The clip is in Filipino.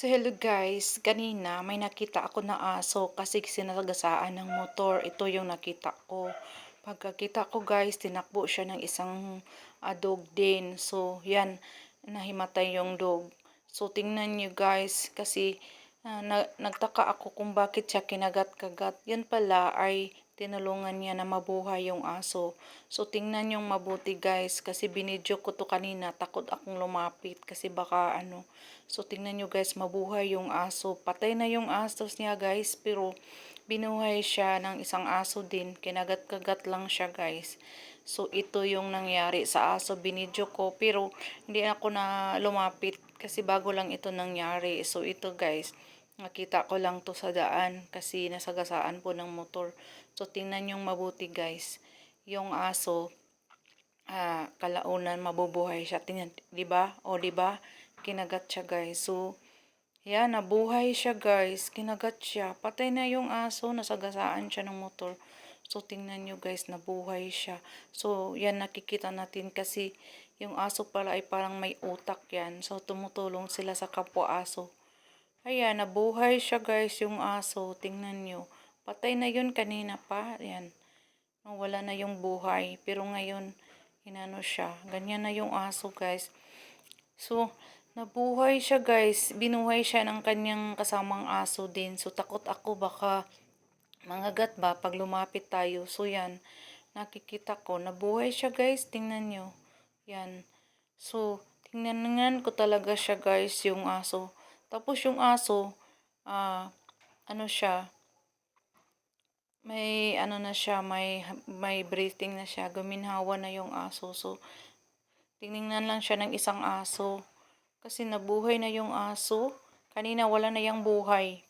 So hello guys, kanina may nakita ako na aso kasi sinagasaan ng motor. Ito yung nakita ko. Pagkakita ko guys, tinakbo siya ng isang ah, dog din. So yan, nahimatay yung dog. So tingnan nyo guys, kasi ah, na, nagtaka ako kung bakit siya kinagat-kagat. Yan pala ay tinulungan niya na mabuhay yung aso. So tingnan yung mabuti guys, kasi binidyo ko to kanina, takot akong lumapit kasi baka ano. So tingnan nyo guys, mabuhay yung aso. Patay na yung aso niya guys, pero binuhay siya ng isang aso din. Kinagat-kagat lang siya guys. So ito yung nangyari sa aso, binidyo ko, pero hindi ako na lumapit kasi bago lang ito nangyari. So ito guys, nakita ko lang to sa daan kasi nasagasaan po ng motor. So tingnan yung mabuti guys. Yung aso, ah, kalaunan mabubuhay siya. Tingnan, 'di ba? O 'di ba? Kinagat siya guys. So yan, nabuhay siya guys. Kinagat siya. Patay na yung aso, nasagasaan siya ng motor. So tingnan nyo guys, nabuhay siya. So yan nakikita natin kasi yung aso pala ay parang may utak yan. So tumutulong sila sa kapwa aso. Ayan, nabuhay siya guys yung aso. Tingnan nyo. Patay na yun kanina pa. Ayan. Wala na yung buhay. Pero ngayon, inano siya. Ganyan na yung aso guys. So, nabuhay siya guys. Binuhay siya ng kanyang kasamang aso din. So, takot ako baka mangagat ba pag lumapit tayo. So, yan. Nakikita ko. Nabuhay siya guys. Tingnan nyo. Yan. So, tingnan ko talaga siya guys, yung aso. Tapos yung aso, ah, ano siya, may ano na siya, may may breathing na siya, guminhawa na yung aso. So tiningnan lang siya ng isang aso kasi nabuhay na yung aso. Kanina wala na yung buhay,